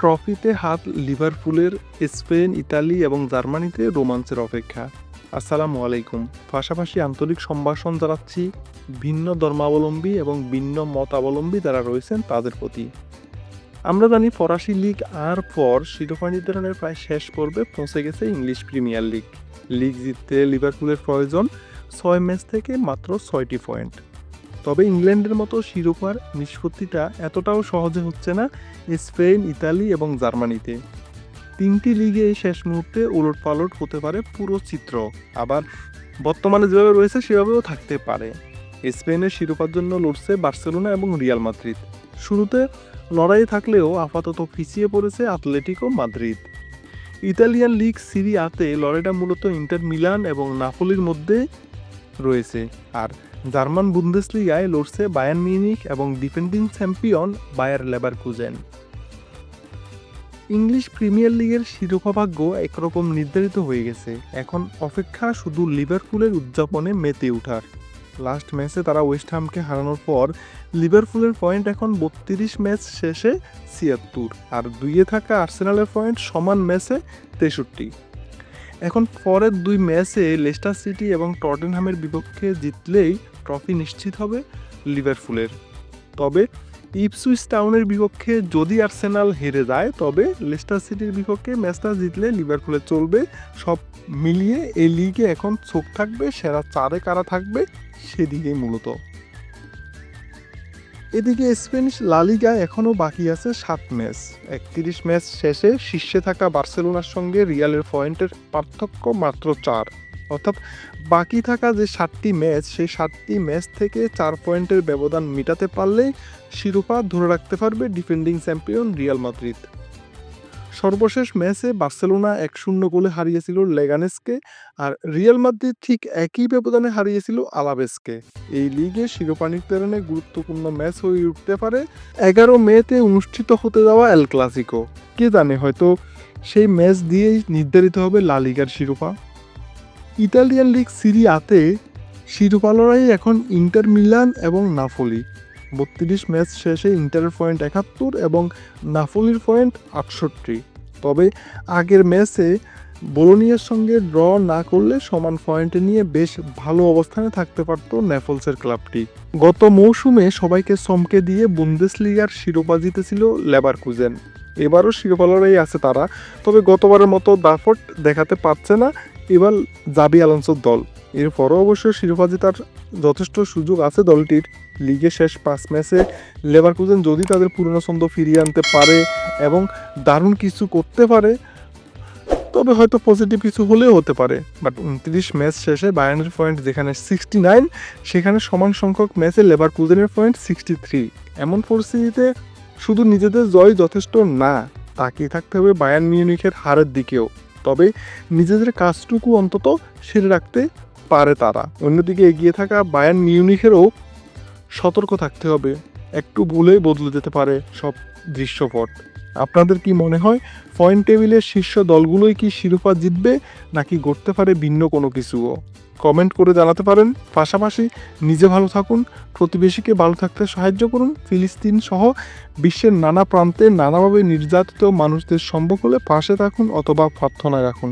ট্রফিতে হাত লিভারপুলের স্পেন, ইতালি এবং জার্মানিতে রোমাঞ্চের অপেক্ষা। আসসালামু আলাইকুম। পাশাপাশি আন্তরিক সম্ভাষণ জানাচ্ছি ভিন্ন ধর্মাবলম্বী এবং ভিন্ন মতাবলম্বী যারা রয়েছেন তাদের প্রতি। আমরা জানি ফরাসি লিগ আর পর শিরোপা নির্ধারণের প্রায় শেষ পর্বে পৌঁছে গেছে ইংলিশ প্রিমিয়ার লিগ। লিগ জিততে লিভারপুলের প্রয়োজন ছয় ম্যাচ থেকে মাত্র ছয়টি পয়েন্ট। তবে ইংল্যান্ডের মতো শিরোপার নিষ্পত্তিটা এতটাও সহজে হচ্ছে না স্পেন, ইতালি এবং জার্মানিতে। তিনটি লিগে শেষ মুহূর্তে উলট পালট হতে পারে পুরো চিত্র। আবার বর্তমানে যেভাবে রয়েছে সেভাবেও থাকতে পারে। স্পেনের শিরোপার জন্য লড়ছে বার্সেলোনা এবং রিয়াল মাদ্রিদ। শুরুতে লড়াই থাকলেও আপাতত পিছিয়ে পড়েছে Atletico Madrid. Italian league Serie A লড়াইটা মূলত ইন্টার মিলান এবং নাপোলির মধ্যে রয়েছে। আর জার্মান বুন্দেসলিগায় লড়ছে বায়ান মিউনিক এবং defending champion Bayer Leverkusen English Premier লিগের শিরোপা ভাগ্য একরকম নির্ধারিত হয়ে গেছে। এখন অপেক্ষা শুধু লিভারপুলের উদযাপনে মেতে ওঠার। লাস্ট ম্যাচে তারা ওয়েস্ট হামকে হারানোর পর লিভারপুলের পয়েন্ট এখন বত্রিশ ম্যাচ শেষে ছিয়াত্তর। আর দুইয়ে থাকা আর্সেনালের পয়েন্ট সমান ম্যাচে তেষট্টি। এখন পরের দুই ম্যাচে লেস্টার সিটি এবং টটেনহামের বিপক্ষে জিতলেই ট্রফি নিশ্চিত হবে লিভারপুলের। তবে ইপসুইচ টাউনের বিপক্ষে যদি আর্সেনাল হেরে যায়, তবে লেস্টার সিটির বিপক্ষে ম্যাচটা জিতলে লিভারপুলে চলবে। সব মিলিয়ে এই লিগে এখন চোখ থাকবে, সেরা চারে কারা থাকবে, সেদিকেই মূলত। এদিকে স্পেনিশ লালিগা এখনও বাকি আছে সাত ম্যাচ। একত্রিশ ম্যাচ শেষে শীর্ষে থাকা বার্সেলোনার সঙ্গে রিয়ালের পয়েন্টের পার্থক্য মাত্র চার। অর্থাৎ বাকি থাকা যে সাতটি ম্যাচ, সেই সাতটি ম্যাচ থেকে চার পয়েন্টের ব্যবধান মেটাতে পারলে শিরোপা ধরে রাখতে পারবে ডিফেন্ডিং চ্যাম্পিয়ন রিয়াল মাদ্রিদ। সর্বশেষ ম্যাচে বার্সেলোনা এক শূন্য গোলে হারিয়েছিল লেগানেসকে আর রিয়াল মাদ্রিদ ঠিক একই ব্যবধানে হারিয়েছিল আলাবেসকে এই লিগে শিরোপা নির্ধারণে গুরুত্বপূর্ণ ম্যাচ হয়ে উঠতে পারে এগারো মেতে অনুষ্ঠিত হতে যাওয়া এল ক্লাসিকো। কে জানে, হয়তো সেই ম্যাচ দিয়েই নির্ধারিত হবে লা লিগার শিরোপা। ইতালিয়ান লিগ সিরি আতে শিরোপা লড়াই এখন ইন্টার মিলান এবং নাফলি বত্রিশ ম্যাচ শেষে ইন্টারের পয়েন্ট একাত্তর এবং নাফলির পয়েন্ট আটষট্টি। তবে আগের ম্যাচে বোলোনিয়ার সঙ্গে ড্র না করলে সমান পয়েন্ট নিয়ে বেশ ভালো অবস্থানে থাকতে পারত নেফলসের ক্লাবটি। গত মৌসুমে সবাইকে চমকে দিয়ে বুন্দেসলিগার শিরোপা জিতেছিল লেবার কুজেন এবারও শিরোপা লড়াই আছে তারা, তবে গতবারের মতো দাফট দেখাতে পারছে না এবার জাবি আলান্সোর দল। এরপরও অবশ্য শিরোপা জেতার যথেষ্ট সুযোগ আছে দলটির। লিগে শেষ পাঁচ ম্যাচে লেভারকুজেন যদি তাদের পুরনো ছন্দ ফিরিয়ে আনতে পারে এবং দারুণ কিছু করতে পারে, তবে হয়তো পজিটিভ কিছু হলেও হতে পারে। বাট উনত্রিশ ম্যাচ শেষে বায়ানের পয়েন্ট যেখানে সিক্সটি নাইন সেখানে সমান সংখ্যক ম্যাচে লেবার কুজেনের পয়েন্ট সিক্সটি থ্রি এমন পরিস্থিতিতে শুধু নিজেদের জয় যথেষ্ট না, তাকিয়ে থাকতে হবে বায়ান মিউনিখের হারের দিকেও। তবে নিজেদের কাজটুকু অন্তত সেরে রাখতে পারে তারা। অন্যদিকে এগিয়ে থাকা বায়ান মিউনিখেরও সতর্ক থাকতে হবে। একটু ভুলেই বদলে যেতে পারে সব দৃশ্যপট। আপনাদের কি মনে হয়, পয়েন্ট টেবিলের শীর্ষ দলগুলোই কি শিরোপা জিতবে, নাকি গড়তে পারে ভিন্ন কোনো কিছুও? কমেন্ট করে জানাতে পারেন। পাশাপাশি নিজে ভালো থাকুন, প্রতিবেশীকে ভালো থাকতে সাহায্য করুন। ফিলিস্তিন সহ বিশ্বের নানা প্রান্তে নানাভাবে নির্যাতিত মানুষদের সম্ভব হলে পাশে থাকুন অথবা প্রার্থনায় রাখুন।